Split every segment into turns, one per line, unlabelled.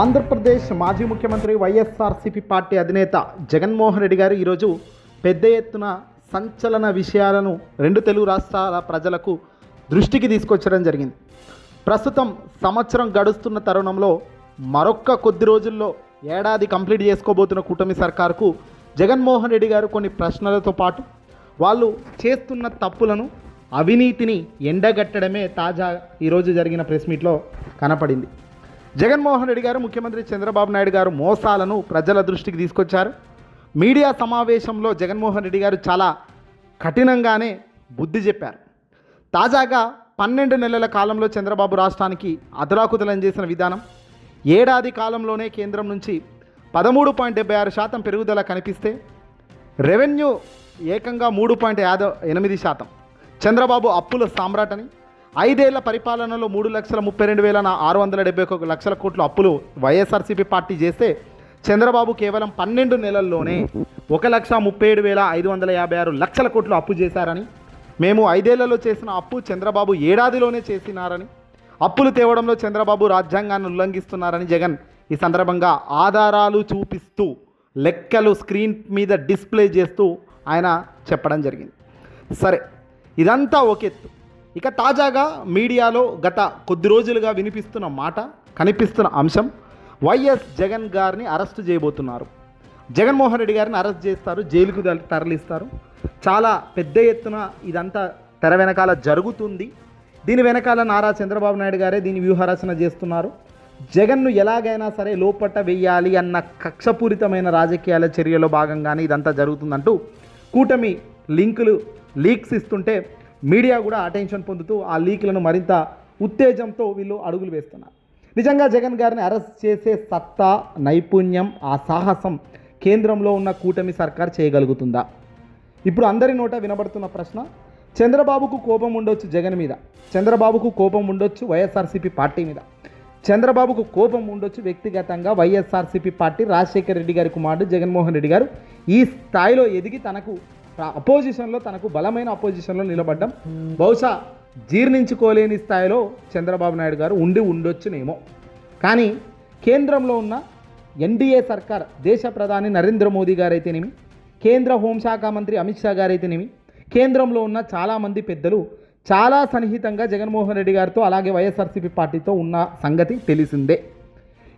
ఆంధ్రప్రదేశ్ మాజీ ముఖ్యమంత్రి వైఎస్ఆర్సీపీ పార్టీ అధినేత జగన్మోహన్ రెడ్డి గారు ఈరోజు పెద్ద ఎత్తున సంచలన విషయాలను రెండు తెలుగు రాష్ట్రాల ప్రజలకు దృష్టికి తీసుకొచ్చడం జరిగింది. ప్రస్తుతం సంవత్సరం గడుస్తున్న తరుణంలో మరొక్క కొద్ది రోజుల్లో ఏడాది కంప్లీట్ చేసుకోబోతున్న కూటమి సర్కారుకు జగన్మోహన్ రెడ్డి గారు కొన్ని ప్రశ్నలతో పాటు వాళ్ళు చేస్తున్న తప్పులను అవినీతిని ఎండగట్టడమే తాజా ఈరోజు జరిగిన ప్రెస్ మీట్లో కనపడింది. జగన్మోహన్ రెడ్డి గారు ముఖ్యమంత్రి చంద్రబాబు నాయుడు గారు మోసాలను ప్రజల దృష్టికి తీసుకొచ్చారు. మీడియా సమావేశంలో జగన్మోహన్ రెడ్డి గారు చాలా కఠినంగానే బుద్ధి చెప్పారు. తాజాగా పన్నెండు నెలల కాలంలో చంద్రబాబు రాష్ట్రానికి అదలాకుదలం చేసిన విధానం ఏడాది కాలంలోనే కేంద్రం నుంచి పదమూడు పాయింట్ డెబ్బై ఆరు శాతం పెరుగుదల కనిపిస్తే రెవెన్యూ ఏకంగా మూడు పాయింట్ యాదో ఎనిమిది శాతం. చంద్రబాబు అప్పుల సామ్రాటని ఐదేళ్ళ పరిపాలనలో మూడు లక్షల ముప్పై రెండు వేల ఆరు వందల డెబ్బై ఒక లక్షల కోట్ల అప్పులు వైఎస్ఆర్సీపీ పార్టీ చేస్తే చంద్రబాబు కేవలం పన్నెండు నెలల్లోనే ఒక లక్ష ముప్పై ఏడు వేల ఐదు వందల యాభై ఆరు లక్షల కోట్లు అప్పు చేశారని మేము ఐదేళ్ళలో చేసిన అప్పు చంద్రబాబు ఏడాదిలోనే చేసినారని అప్పులు తేవడంలో చంద్రబాబు రాజ్యాంగాన్ని ఉల్లంఘిస్తున్నారని జగన్ ఈ సందర్భంగా ఆధారాలు చూపిస్తూ లెక్కలు స్క్రీన్ మీద డిస్ప్లే చేస్తూ ఆయన చెప్పడం జరిగింది. సరే ఇదంతా ఒక ఎత్తు. ఇక తాజాగా మీడియాలో గత కొద్ది రోజులుగా వినిపిస్తున్న మాట కనిపిస్తున్న అంశం వైఎస్ జగన్ గారిని అరెస్టు చేయబోతున్నారు. జగన్మోహన్ రెడ్డి గారిని అరెస్ట్ చేస్తారు జైలుకు తర- తరలిస్తారు. చాలా పెద్ద ఎత్తున ఇదంతా తెర వెనకాల జరుగుతుంది. దీని వెనకాల నారా చంద్రబాబు నాయుడు గారే దీని వ్యూహరచన చేస్తున్నారు. జగన్ను ఎలాగైనా సరే లోపట్ట వెయ్యాలి అన్న కక్షపూరితమైన రాజకీయాల చర్యలో భాగంగానే ఇదంతా జరుగుతుందంటూ కూటమి లింకులు లీక్స్ ఇస్తుంటే మీడియా కూడా అటెన్షన్ పొందుతూ ఆ లీక్లను మరింత ఉత్తేజంతో వీళ్ళు అడుగులు వేస్తున్నారు. నిజంగా జగన్ గారిని అరెస్ట్ చేసే సత్తా నైపుణ్యం ఆ సాహసం కేంద్రంలో ఉన్న కూటమి సర్కార్ చేయగలుగుతుందా? ఇప్పుడు అందరి నోట వినబడుతున్న ప్రశ్న చంద్రబాబుకు కోపం ఉండొచ్చు జగన్ మీద చంద్రబాబుకు కోపం ఉండొచ్చు వైఎస్ఆర్సీపీ పార్టీ మీద. చంద్రబాబుకు కోపం ఉండొచ్చు వ్యక్తిగతంగా వైఎస్ఆర్సీపీ పార్టీ రాజశేఖర రెడ్డి గారి కుమారుడు జగన్మోహన్ రెడ్డి గారు ఈ స్థాయిలో ఎదిగి తనకు అపోజిషన్లో తనకు బలమైన అపోజిషన్లో నిలబడ్డం బహుశా జీర్ణించుకోలేని స్థాయిలో చంద్రబాబు నాయుడు గారు ఉండి ఉండొచ్చునేమో. కానీ కేంద్రంలో ఉన్న ఎన్డీఏ సర్కార్ దేశ ప్రధాని నరేంద్ర మోదీ గారైతేనేమి కేంద్ర హోంశాఖ మంత్రి అమిత్ షా గారైతేనేమి కేంద్రంలో ఉన్న చాలామంది పెద్దలు చాలా సన్నిహితంగా జగన్మోహన్ రెడ్డి గారితో అలాగే వైఎస్ఆర్సీపీ పార్టీతో ఉన్న సంగతి తెలిసిందే.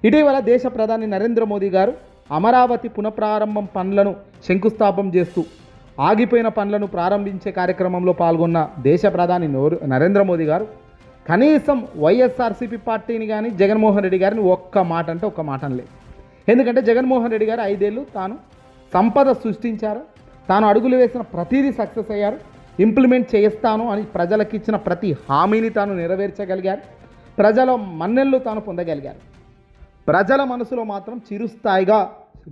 ఇటీవల దేశ ప్రధాని నరేంద్ర మోదీ గారు అమరావతి పునఃప్రారంభం పనులను శంకుస్థాపం చేస్తూ ఆగిపోయిన పనులను ప్రారంభించే కార్యక్రమంలో పాల్గొన్న దేశ ప్రధాని నోరు- నరేంద్ర మోదీ గారు కనీసం వైఎస్ఆర్సీపీ పార్టీని కానీ జగన్మోహన్ రెడ్డి గారిని ఒక్క మాట అంటే ఒక్క మాట లేదు ఎందుకంటే జగన్మోహన్ రెడ్డి గారు ఐదేళ్ళు తాను సంపద సృష్టించారు తాను అడుగులు వేసిన ప్రతిదీ సక్సెస్ అయ్యారు ఇంప్లిమెంట్ చేస్తాను అని ప్రజలకు ఇచ్చిన ప్రతి హామీని తాను నెరవేర్చగలిగారు ప్రజల మన్నెళ్ళు తాను పొందగలిగారు. ప్రజల మనసులో మాత్రం చిరుస్థాయిగా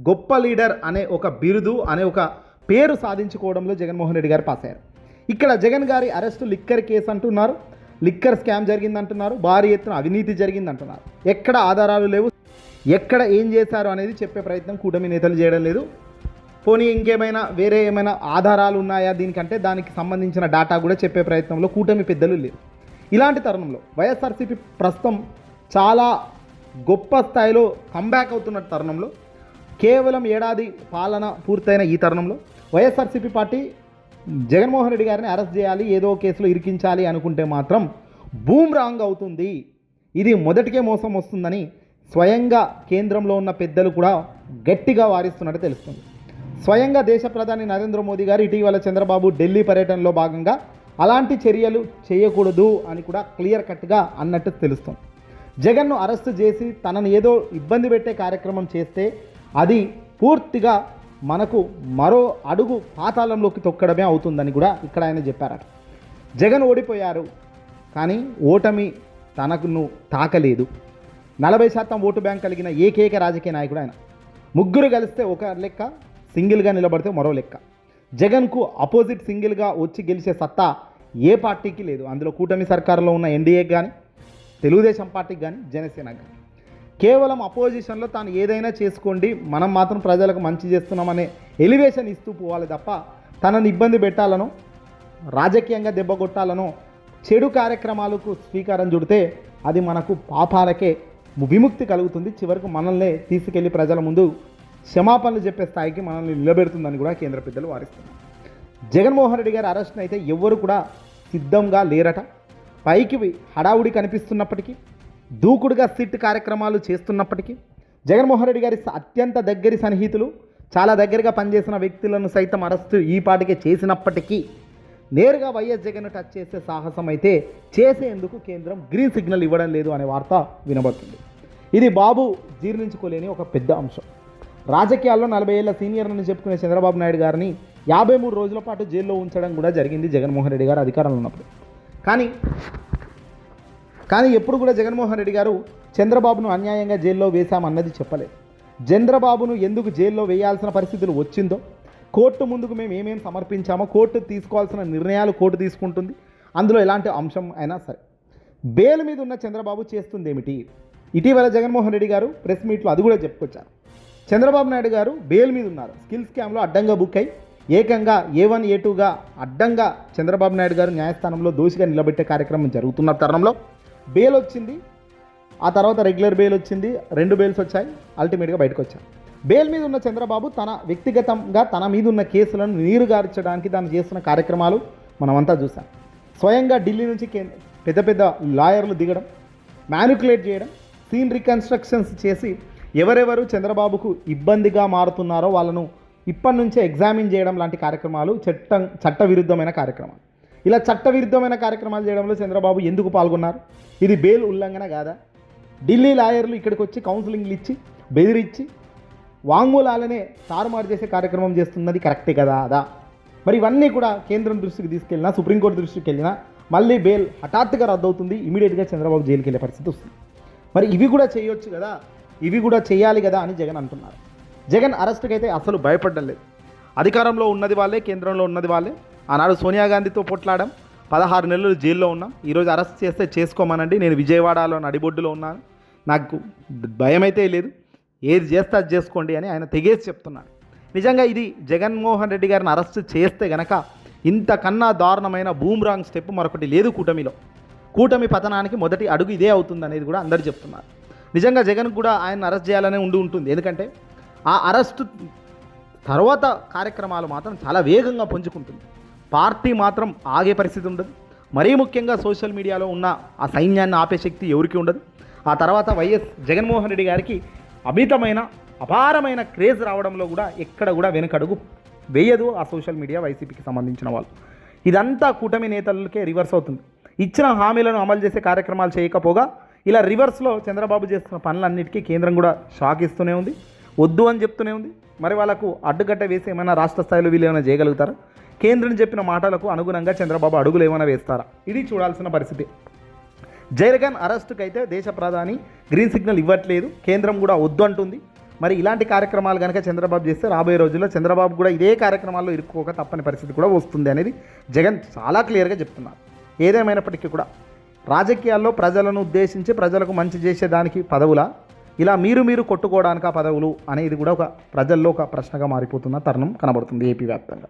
గొప్ప లీడర్ అనే ఒక బిరుదు అనే ఒక పేరు సాధించుకోవడంలో జగన్మోహన్ రెడ్డి గారు పాస్ అయ్యారు ఇక్కడ జగన్ గారి అరెస్టు లిక్కర్ కేసు అంటున్నారు. లిక్కర్ స్కామ్ జరిగిందంటున్నారు. భారీ ఎత్తున అవినీతి జరిగిందంటున్నారు. ఎక్కడ ఆధారాలు లేవు. ఎక్కడ ఏం చేశారు అనేది చెప్పే ప్రయత్నం కూటమి నేతలు చేయడం లేదు. పోనీ ఇంకేమైనా వేరే ఏమైనా ఆధారాలు ఉన్నాయా? దీనికంటే దానికి సంబంధించిన డేటా కూడా చెప్పే ప్రయత్నంలో కూటమి పెద్దలు లేరు. ఇలాంటి తరుణంలో వైఎస్ఆర్సీపీ ప్రస్తుతం చాలా గొప్ప స్థాయిలో కంబ్యాక్ అవుతున్న తరుణంలో కేవలం ఏడాది పాలన పూర్తయిన ఈ తరుణంలో వైఎస్ఆర్సీపీ పార్టీ జగన్మోహన్ రెడ్డి గారిని అరెస్ట్ చేయాలి ఏదో కేసులో ఇరికించాలి అనుకుంటే మాత్రం బూమ్ రాంగ్ అవుతుంది. ఇది మొదటికే మోసం వస్తుందని స్వయంగా కేంద్రంలో ఉన్న పెద్దలు కూడా గట్టిగా వారిస్తున్నట్టు తెలుస్తుంది. స్వయంగా దేశ ప్రధాని నరేంద్ర మోదీ గారు ఇటీవల చంద్రబాబు ఢిల్లీ పర్యటనలో భాగంగా అలాంటి చర్యలు చేయకూడదు అని కూడా క్లియర్ కట్గా అన్నట్టు తెలుస్తుంది. జగన్ను అరెస్టు చేసి తనను ఏదో ఇబ్బంది పెట్టే కార్యక్రమం చేస్తే అది పూర్తిగా మనకు మరో అడుగు పాతాళంలోకి తొక్కడమే అవుతుందని కూడా ఇక్కడ ఆయన చెప్పారట. జగన్ ఓడిపోయారు కానీ ఓటమి తనకును తాకలేదు. నలభై శాతం ఓటు బ్యాంక్ కలిగిన ఏకైక రాజకీయ నాయకుడు ఆయన. ముగ్గురు కలిస్తే ఒక లెక్క సింగిల్గా నిలబడితే మరో లెక్క. జగన్కు అపోజిట్ సింగిల్గా వచ్చి గెలిచే సత్తా ఏ పార్టీకి లేదు. అందులో కూటమి సర్కారులో ఉన్న ఎన్డీఏకి కానీ తెలుగుదేశం పార్టీకి కానీ జనసేనకి కానీ కేవలం అపోజిషన్లో తాను ఏదైనా చేసుకోండి మనం మాత్రం ప్రజలకు మంచి చేస్తున్నామనే ఎలివేషన్ ఇస్తూ పోవాలి తప్ప తనని ఇబ్బంది పెట్టాలనో రాజకీయంగా దెబ్బ కొట్టాలనో చెడు కార్యక్రమాలకు స్వీకారం చుడితే అది మనకు పాపాలకే విముక్తి కలుగుతుంది. చివరకు మనల్నే తీసుకెళ్ళి ప్రజల ముందు క్షమాపణలు చెప్పే స్థాయికి మనల్ని నిలబెడుతుందని కూడా కేంద్ర పెద్దలు వారిస్తున్నారు. జగన్మోహన్ రెడ్డి గారి అరెస్ట్ అయితే ఎవ్వరు కూడా సిద్ధంగా లేరట. పైకి హడావుడి కనిపిస్తున్నప్పటికీ దూకుడుగా సిట్ కార్యక్రమాలు చేస్తున్నప్పటికీ జగన్మోహన్ రెడ్డి గారి అత్యంత దగ్గరి సన్నిహితులు చాలా దగ్గరగా పనిచేసిన వ్యక్తులను సైతం అరెస్టు ఈ పాటికే చేసినప్పటికీ నేరుగా వైఎస్ జగన్ టచ్ చేసే సాహసం అయితే చేసేందుకు కేంద్రం గ్రీన్ సిగ్నల్ ఇవ్వడం లేదు అనే వార్త వినబడుతుంది. ఇది బాబు జీర్ణించుకోలేని ఒక పెద్ద అంశం. రాజకీయాల్లో నలభై ఏళ్ళ సీనియర్లను చెప్పుకునే చంద్రబాబు నాయుడు గారిని యాభై మూడు రోజుల పాటు జైల్లో ఉంచడం కూడా జరిగింది జగన్మోహన్ రెడ్డి గారు అధికారంలో ఉన్నప్పుడు. కానీ కానీ ఎప్పుడు కూడా జగన్మోహన్ రెడ్డి గారు చంద్రబాబును అన్యాయంగా జైల్లో వేశామన్నది చెప్పలేదు. చంద్రబాబును ఎందుకు జైల్లో వేయాల్సిన పరిస్థితులు వచ్చిందో కోర్టు ముందుకు మేము ఏమేమి సమర్పించామో కోర్టు తీసుకోవాల్సిన నిర్ణయాలు కోర్టు తీసుకుంటుంది. అందులో ఎలాంటి అంశం అయినా సరే. బెయిల్ మీద ఉన్న చంద్రబాబు చేస్తుంది ఏమిటి ఇటీవల జగన్మోహన్ రెడ్డి గారు ప్రెస్ మీట్లో అది కూడా చెప్పుకొచ్చారు. చంద్రబాబు నాయుడు గారు బెయిల్ మీద ఉన్నారు. స్కిల్ స్కామ్లో అడ్డంగా బుక్ అయి ఏకంగా ఏ వన్ ఏ టూగా అడ్డంగా చంద్రబాబు నాయుడు గారు న్యాయస్థానంలో దోషిగా నిలబెట్టే కార్యక్రమం జరుగుతున్న తరుణంలో బెయిల్ వచ్చింది. ఆ తర్వాత రెగ్యులర్ బెయిల్ వచ్చింది. రెండు బెయిల్స్ వచ్చాయి. అల్టిమేట్గా బయటకు వచ్చాయి బెయిల్ మీద ఉన్న చంద్రబాబు తన వ్యక్తిగతంగా తన మీద ఉన్న కేసులను నీరుగార్చడానికి తాను చేస్తున్న కార్యక్రమాలు మనమంతా చూసాం. స్వయంగా ఢిల్లీ నుంచి కే- పెద్ద పెద్ద లాయర్లు దిగడం మ్యానికులేట్ చేయడం సీన్ రికన్స్ట్రక్షన్స్ చేసి ఎవరెవరు చంద్రబాబుకు ఇబ్బందిగా మారుతున్నారో వాళ్ళను ఇప్పటి నుంచే ఎగ్జామిన్ చేయడం లాంటి కార్యక్రమాలు చట్టం చట్టవిరుద్ధమైన కార్యక్రమాలు. ఇలా చట్టవిరుద్ధమైన కార్యక్రమాలు చేయడంలో చంద్రబాబు ఎందుకు పాల్గొన్నారు? ఇది బెయిల్ ఉల్లంఘన కాదా? ఢిల్లీ లాయర్లు ఇక్కడికి వచ్చి కౌన్సిలింగ్లు ఇచ్చి బెదిరించి వాంగ్మూలాలనే తారుమారు చేసే కార్యక్రమం చేస్తున్నది కరెక్టే కదా? అదా? మరి ఇవన్నీ కూడా కేంద్రం దృష్టికి తీసుకెళ్ళినా సుప్రీంకోర్టు దృష్టికి వెళ్ళినా మళ్ళీ బెయిల్ హఠాత్తుగా రద్దవుతుంది ఇమీడియట్గా చంద్రబాబు జైలుకి వెళ్ళే పరిస్థితి వస్తుంది. మరి ఇవి కూడా చేయొచ్చు కదా? ఇవి కూడా చేయాలి కదా అని జగన్ అంటున్నారు. జగన్ అరెస్ట్కి అయితే అసలు భయపడడం లేదు. అధికారంలో ఉన్నది వాళ్ళే కేంద్రంలో ఉన్నది వాళ్ళే. ఆనాడు సోనియా గాంధీతో పొట్లాడడం పదహారు నెలలు జైల్లో ఉన్నాం. ఈరోజు అరెస్ట్ చేస్తే చేసుకోమనండి. నేను విజయవాడలో నడిబొడ్డులో ఉన్నాను. నాకు భయమైతే లేదు. ఏది చేస్తే అది చేసుకోండి అని ఆయన తెగేసి చెప్తున్నాడు. నిజంగా ఇది జగన్మోహన్ రెడ్డి గారిని అరెస్ట్ చేస్తే గనక ఇంతకన్నా దారుణమైన బూమ్రాంగ్ స్టెప్ మరొకటి లేదు కూటమిలో. కూటమి పతనానికి మొదటి అడుగు ఇదే అవుతుంది అనేది కూడా అందరు చెప్తున్నారు. నిజంగా జగన్ కూడా ఆయన అరెస్ట్ చేయాలనే ఉండి ఉంటుంది. ఎందుకంటే ఆ అరెస్ట్ తర్వాత కార్యక్రమాలు మాత్రం చాలా వేగంగా పుంజుకుంటుంది. పార్టీ మాత్రం ఆగే పరిస్థితి ఉండదు. మరీ ముఖ్యంగా సోషల్ మీడియాలో ఉన్న ఆ సైన్యాన్ని ఆపే శక్తి ఎవరికి ఉండదు. ఆ తర్వాత వైఎస్ జగన్మోహన్ రెడ్డి గారికి అమితమైన అపారమైన క్రేజ్ రావడంలో కూడా ఎక్కడ కూడా వెనుకడుగు వేయదు ఆ సోషల్ మీడియా వైసీపీకి సంబంధించిన వాళ్ళు. ఇదంతా కూటమి నేతలకే రివర్స్ అవుతుంది. ఇచ్చిన హామీలను అమలు చేసే కార్యక్రమాలు చేయకపోగా ఇలా రివర్స్లో చంద్రబాబు చేస్తున్న పనులన్నిటికీ కేంద్రం కూడా షాక్ ఇస్తూనే ఉంది. వద్దు అని చెప్తూనే ఉంది. మరి వాళ్ళకు అడ్డుకట్ట వేసి ఏమైనా రాష్ట్ర స్థాయిలో వీళ్ళు ఏమైనా చేయగలుగుతారా? కేంద్రం చెప్పిన మాటలకు అనుగుణంగా చంద్రబాబు అడుగులు ఏమైనా వేస్తారా? ఇది చూడాల్సిన పరిస్థితి. జైరగన్ అరెస్టుకు అయితే దేశ ప్రధాని గ్రీన్ సిగ్నల్ ఇవ్వట్లేదు. కేంద్రం కూడా వద్దు అంటుంది. మరి ఇలాంటి కార్యక్రమాలు కనుక చంద్రబాబు చేస్తే రాబోయే రోజుల్లో చంద్రబాబు కూడా ఇదే కార్యక్రమాల్లో ఇరుక్కోక తప్పని పరిస్థితి కూడా వస్తుంది అనేది జగన్ చాలా క్లియర్గా చెప్తున్నారు. ఏదేమైనప్పటికీ కూడా రాజకీయాల్లో ప్రజలను ఉద్దేశించి ప్రజలకు మంచి చేసేదానికి పదవులా? ఇలా మీరు మీరు కొట్టుకోవడానికి ఆ పదవులు అనేది కూడా ఒక ప్రజల్లో ఒక ప్రశ్నగా మారిపోతున్న తరుణం కనబడుతుంది ఏపీ వ్యాప్తంగా.